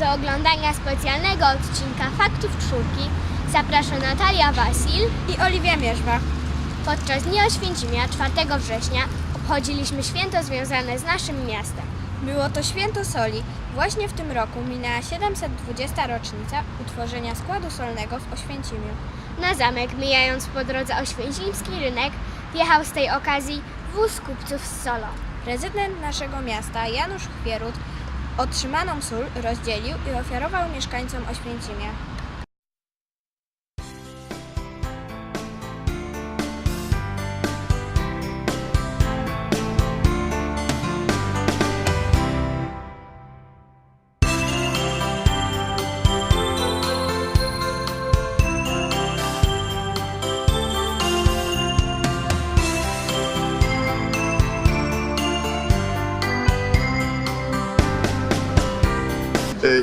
Do oglądania specjalnego odcinka Faktów Czwórki zaprasza Natalia Wasil i Oliwia Mierzwa. Podczas Dnia Oświęcimia 4 września obchodziliśmy święto związane z naszym miastem. Było to święto soli. Właśnie w tym roku minęła 720. rocznica utworzenia składu solnego w Oświęcimiu. Na zamek, mijając po drodze oświęcimski rynek, wjechał z tej okazji wóz kupców z solą. Prezydent naszego miasta, Janusz Chwierut, otrzymaną sól rozdzielił i ofiarował mieszkańcom Oświęcimia.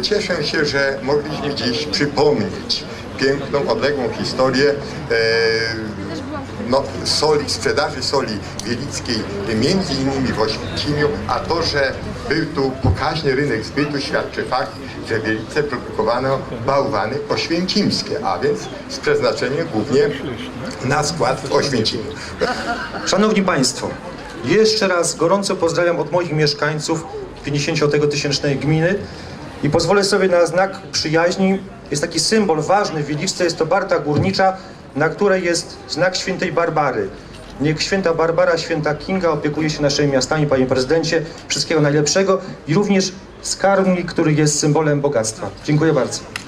Cieszę się, że mogliśmy dziś przypomnieć piękną, odległą historię e, no, soli, sprzedaży soli wielickiej, między innymi w Oświęcimiu, a to, że był tu pokaźny rynek zbytu świadczy fakt, że Wielice produkowano bałwany oświęcimskie, a więc z przeznaczeniem głównie na skład w Oświęcimiu. Szanowni Państwo, jeszcze raz gorąco pozdrawiam od moich mieszkańców 50-tysięcznej gminy i pozwolę sobie na znak przyjaźni. Jest taki symbol ważny w Wieliczce, jest to Barta Górnicza, na której jest znak świętej Barbary. Niech święta Barbara, święta Kinga opiekuje się naszymi miastami, panie prezydencie. Wszystkiego najlepszego i również skarbnik, który jest symbolem bogactwa. Dziękuję bardzo.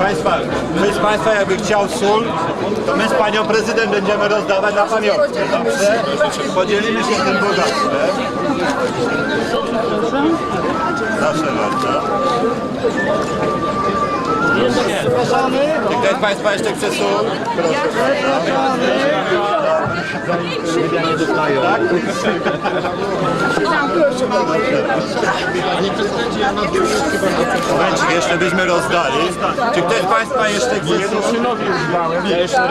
Państwa, ktoś z Państwa jakby chciał sól, to my z Panią Prezydent będziemy rozdawać na pamiątkę, dobrze? Podzielimy się tym bogactwem. Proszę bardzo. Czy ktoś z Państwa jeszcze chce sól? Tak? Momencik, jeszcze byśmy rozdali. Czy ktoś z Państwa jeszcze chce sól? Ja jeszcze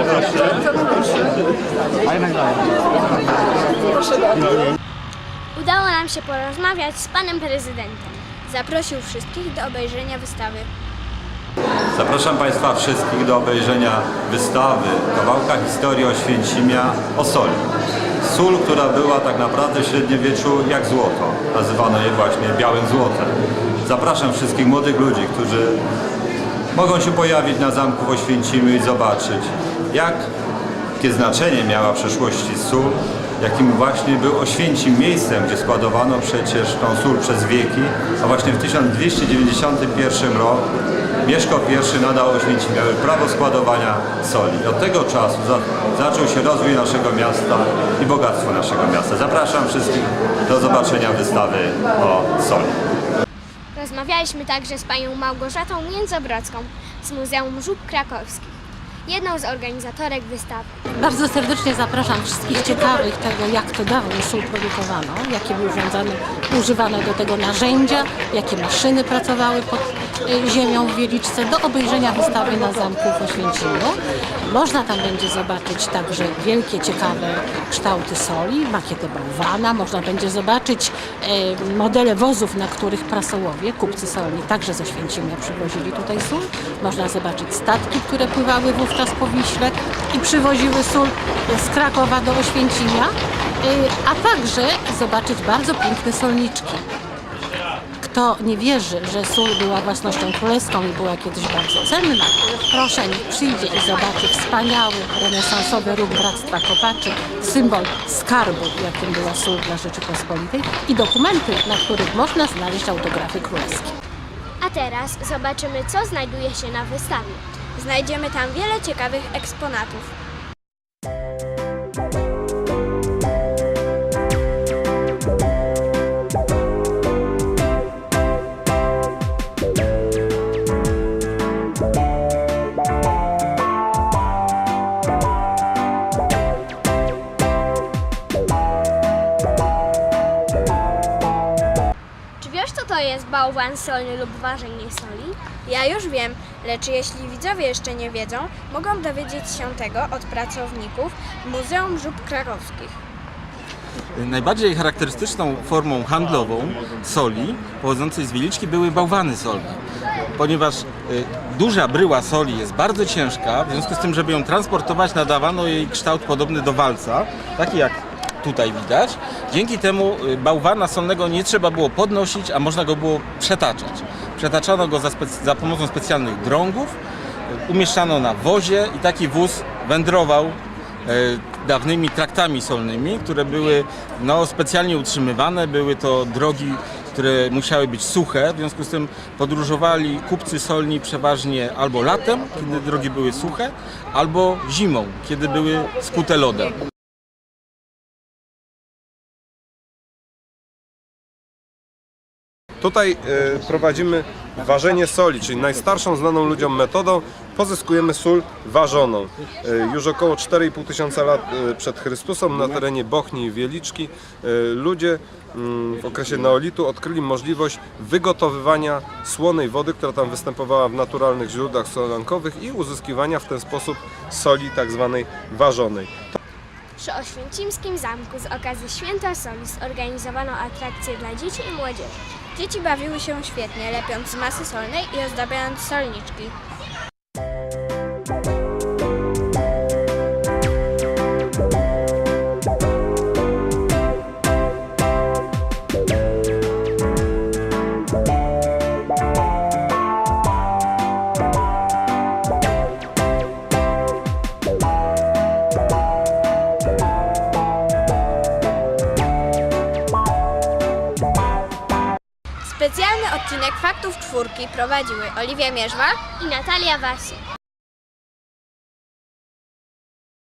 Udało nam się porozmawiać z panem prezydentem. Zaprosił wszystkich do obejrzenia wystawy. Zapraszam Państwa wszystkich do obejrzenia wystawy Kawałka historii Oświęcimia o soli. Sól, która była tak naprawdę w średniowieczu jak złoto. Nazywano je właśnie białym złotem. Zapraszam wszystkich młodych ludzi, którzy mogą się pojawić na zamku w Oświęcimiu i zobaczyć, jakie znaczenie miała w przeszłości sól, jakim właśnie był Oświęcim miejscem, gdzie składowano przecież tą sól przez wieki, a właśnie w 1291 roku Mieszko I nadał Oświęcimiowi prawo składowania soli. Od tego czasu za, zaczął się rozwój naszego miasta i bogactwo naszego miasta. Zapraszam wszystkich do zobaczenia wystawy o soli. Rozmawialiśmy także z panią Małgorzatą Międzobrodzką z Muzeum Żuk Krakowskich, jedną z organizatorek wystawy. Bardzo serdecznie zapraszam wszystkich ciekawych tego, jak to dawno sól produkowano, jakie były urządzane, używane do tego narzędzia, jakie maszyny pracowały pod ziemią w Wieliczce, do obejrzenia wystawy na zamku w Oświęcimiu. Można tam będzie zobaczyć także wielkie, ciekawe kształty soli, makietę bałwana, można będzie zobaczyć y, modele wozów, na których prasołowie, kupcy solni, także ze Oświęcimia przywozili tutaj sól. Można zobaczyć statki, które pływały wówczas po Wiśle i przywoziły sól z Krakowa do Oświęcimia, y, a także zobaczyć bardzo piękne solniczki. Kto nie wierzy, że sól była własnością królewską i była kiedyś bardzo cenna, proszę niech przyjdzie i zobaczy wspaniały renesansowy ruch Bractwa Kopaczy, symbol skarbu, jakim była sól dla Rzeczypospolitej i dokumenty, na których można znaleźć autografy królewskie. A teraz zobaczymy, co znajduje się na wystawie. Znajdziemy tam wiele ciekawych eksponatów. To jest bałwan solny lub ważenie soli? Ja już wiem, lecz jeśli widzowie jeszcze nie wiedzą, mogą dowiedzieć się tego od pracowników Muzeum Żub Krakowskich. Najbardziej charakterystyczną formą handlową soli pochodzącej z Wieliczki były bałwany solne. Ponieważ y, duża bryła soli jest bardzo ciężka, w związku z tym, żeby ją transportować, nadawano jej kształt podobny do walca, taki jak tutaj widać. Dzięki temu y, bałwana solnego nie trzeba było podnosić, a można go było przetaczać. Przetaczano go za, za pomocą specjalnych drągów, y, umieszczano na wozie i taki wóz wędrował e, dawnymi traktami solnymi, które były no, specjalnie utrzymywane. Były to drogi, które musiały być suche, w związku z tym podróżowali kupcy solni przeważnie albo latem, kiedy drogi były suche, albo zimą, kiedy były skute lodem. Tutaj e, prowadzimy ważenie soli, czyli najstarszą znaną ludziom metodą. Pozyskujemy sól ważoną. E, Już około 4,5 tysiąca lat e, przed Chrystusem na terenie Bochni i Wieliczki e, ludzie mm, w okresie neolitu odkryli możliwość wygotowywania słonej wody, która tam występowała w naturalnych źródłach solankowych i uzyskiwania w ten sposób soli tak zwanej ważonej. Przy Oświęcimskim Zamku z okazji Święta Soli zorganizowano atrakcje dla dzieci i młodzieży. Dzieci bawiły się świetnie, lepiąc z masy solnej i ozdabiając solniczki. Specjalny odcinek Faktów Czwórki prowadziły Oliwia Mierzwa I Natalia Wasi.